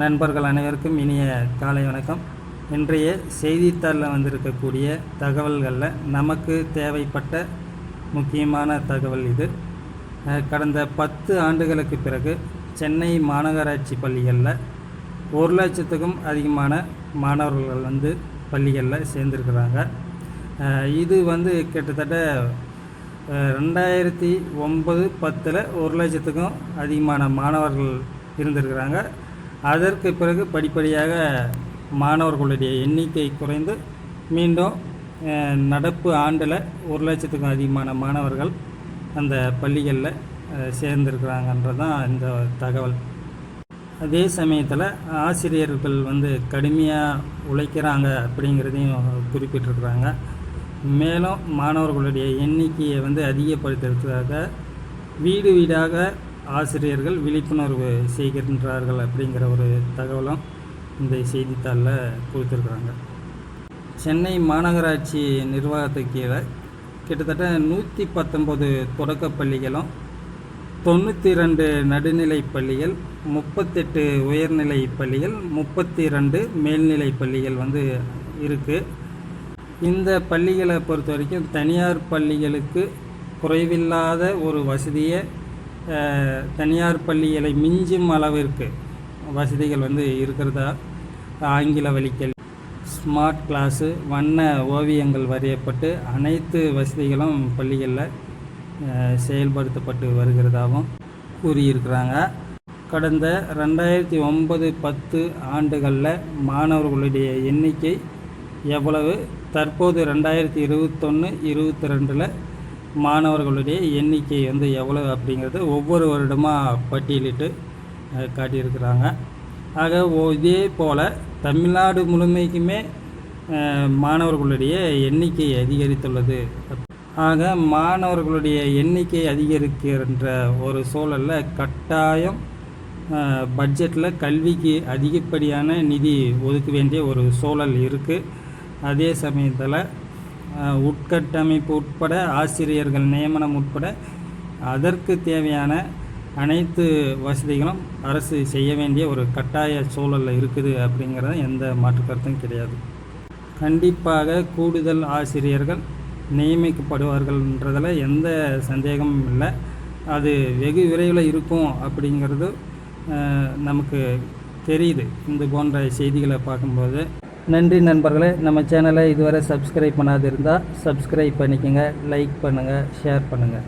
நண்பர்கள் அனைவருக்கும் இனிய காலை வணக்கம். இன்றைய செய்தித்தாளில் வந்திருக்கக்கூடிய தகவல்களில் நமக்கு தேவைப்பட்ட முக்கியமான தகவல் இது. கடந்த பத்து ஆண்டுகளுக்கு பிறகு சென்னை மாநகராட்சி பள்ளிகளில் ஒரு லட்சத்துக்கும் அதிகமான மாணவர்கள் வந்து பள்ளிகளில் சேர்ந்துருக்கிறாங்க. இது வந்து கிட்டத்தட்ட ரெண்டாயிரத்தி ஒம்பது பத்தில் ஒரு லட்சத்துக்கும் அதிகமான மாணவர்கள் இருந்திருக்கிறாங்க. அதற்கு பிறகு படிப்படியாக மாணவர்களுடைய எண்ணிக்கை குறைந்து மீண்டும் நடப்பு ஆண்டில் ஒரு லட்சத்துக்கும் அதிகமான மாணவர்கள் அந்த பள்ளிகளில் அஹ், சேர்ந்திருக்கிறாங்கன்றது தான் இந்த தகவல். அதே சமயத்தில் ஆசிரியர்கள் வந்து கடுமையாக உழைக்கிறாங்க அப்படிங்கிறதையும் குறிப்பிட்டிருக்கிறாங்க. மேலும் மாணவர்களுடைய எண்ணிக்கையை வந்து அதிகப்படுத்துறதுக்காக வீடு வீடாக ஆசிரியர்கள் விழிப்புணர்வு செய்கின்றார்கள் அப்படிங்கிற ஒரு தகவலும் இந்த செய்தித்தாளில் கொடுத்துருக்குறாங்க. சென்னை மாநகராட்சி நிர்வாகத்துக்கு கீழே கிட்டத்தட்ட நூற்றி பத்தொம்பது தொடக்கப் பள்ளிகளும் தொண்ணூற்றி ரெண்டு நடுநிலை பள்ளிகள் முப்பத்தெட்டு உயர்நிலை பள்ளிகள் முப்பத்தி ரெண்டு மேல்நிலை பள்ளிகள் வந்து இருக்குது இந்த பள்ளிகளை பொறுத்த வரைக்கும் தனியார் பள்ளிகளுக்கு குறைவில்லாத ஒரு வசதியை தனியார் பள்ளிகளை மிஞ்சும் அளவிற்கு வசதிகள் வந்து இருக்கிறதா? ஆங்கில வழிக்கல் ஸ்மார்ட் கிளாஸு வண்ண ஓவியங்கள் வரையப்பட்டு அனைத்து வசதிகளும் பள்ளிகளில் செயல்படுத்தப்பட்டு வருகிறதாகவும் கூறியிருக்கிறாங்க. கடந்த ரெண்டாயிரத்தி ஒன்பது பத்து ஆண்டுகளில் மாணவர்களுடைய எண்ணிக்கை எவ்வளவு? தற்போது ரெண்டாயிரத்தி இருபத்தொன்று இருபத்தி ரெண்டில் மாணவர்களுடைய எண்ணிக்கை வந்து எவ்வளவு அப்படிங்கிறது ஒவ்வொரு வருடமாக பட்டியலிட்டு காட்டியிருக்கிறாங்க. ஆக இதே போல் தமிழ்நாடு முழுமைக்குமே மாணவர்களுடைய எண்ணிக்கை அதிகரித்துள்ளது. ஆக மாணவர்களுடைய எண்ணிக்கை அதிகரிக்கின்ற ஒரு சூழலில் கட்டாயம் பட்ஜெட்டில் கல்விக்கு அதிகப்படியான நிதி ஒதுக்க வேண்டிய ஒரு சூழல் இருக்குது அதே சமயத்தில் உட்கட்டமைப்பு உட்பட ஆசிரியர்கள் நியமனம் உட்பட அதற்கு தேவையான அனைத்து வசதிகளும் அரசு செய்ய வேண்டிய ஒரு கட்டாய சூழலில் இருக்குது அப்படிங்கிறத எந்த மாற்று கருத்தும் கிடையாது. கண்டிப்பாக கூடுதல் ஆசிரியர்கள் நியமிக்கப்படுவார்கள்ன்றதில் எந்த சந்தேகமும் இல்லை. அது வெகு விரைவில் இருக்கும் அப்படிங்கிறது நமக்கு தெரியுது. இந்த போன்ற செய்திகளை பார்க்கும்போது நன்றி நண்பர்களே நம்ம சேனலை இதுவரை சப்ஸ்கிரைப் பண்ணாதிருந்தால் சப்ஸ்கிரைப் பண்ணிக்கோங்க லைக் பண்ணுங்கள் ஷேர் பண்ணுங்கள்